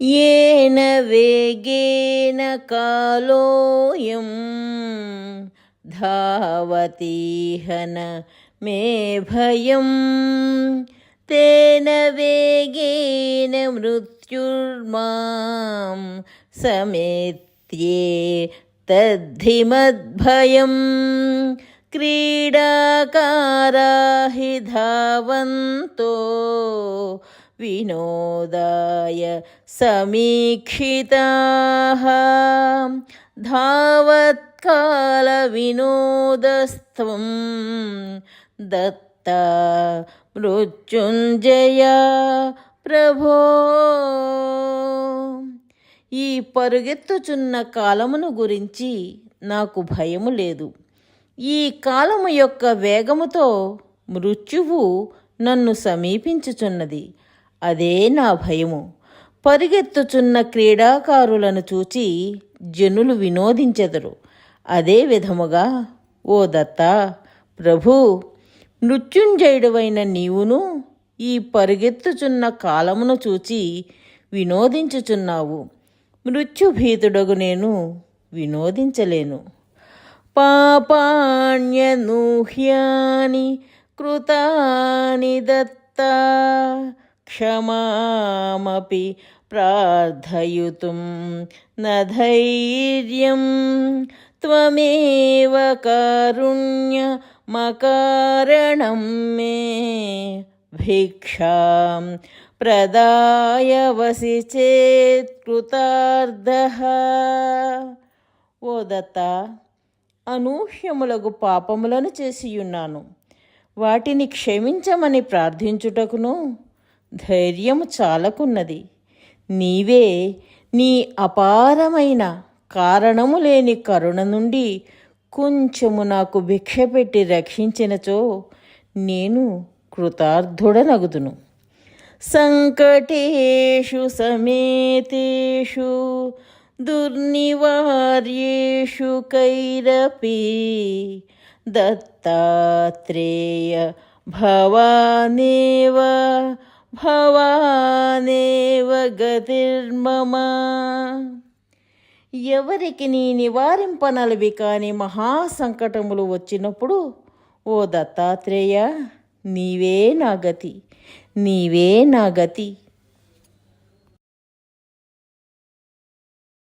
येन वेगेन कालोऽयं धावतीह न मे भयं तेन वेगेन मृत्युर्मां समेत्ये तद्धिमद्भयं क्रीडाकारा हि धावन्तो विनोदाय समीक्षिताः धावत्कालविनोदस्त्वं दत्ता మృత్యుంజయ ప్రభో ఈ పరుగెత్తుచున్న కాలమును గురించి నాకు భయము లేదు ఈ కాలము యొక్క వేగముతో మృత్యువు నన్ను సమీపించుచున్నది అదే నా భయము. పరిగెత్తుచున్న క్రీడాకారులను చూచి జనులు వినోదించెదరు. అదే విధముగా ఓ దత్త ప్రభు మృత్యుంజయుడువైన నీవును ఈ పరిగెత్తుచున్న కాలమును చూచి వినోదించుచున్నావు. మృత్యుభీతుడగు నేను వినోదించలేను. పాపాణ్యనూహ్యాని కృతాని దత్త క్షమామపి ప్రార్థయుతుం నధైర్యం. త్వమేవ త్వమేవ కారుణ్యమకారణం మే భిక్షాం. ప్రదాయవసి చేత్ ఓ దత్త అనూహ్యములగు పాపములను చేసియున్నాను. వాటిని క్షమించమని ప్రార్థించుటకును ధైర్యము చాలకున్నది. నీవే నీ అపారమైన కారణము లేని కరుణ నుండి కొంచెము నాకు భిక్ష పెట్టి రక్షించినచో నేను కృతార్థుడనగుదును. సంకటేషు సమేతేషు దుర్నివార్యేషు కైరపి దత్తాత్రేయ భవానేవ భవానేవ గతిర్మమ. ఎవరికి నీ నివారింపనలవి కాని మహాసంకటములు వచ్చినప్పుడు ఓ దత్తాత్రేయ నీవే నా గతి నీవే నా గతి.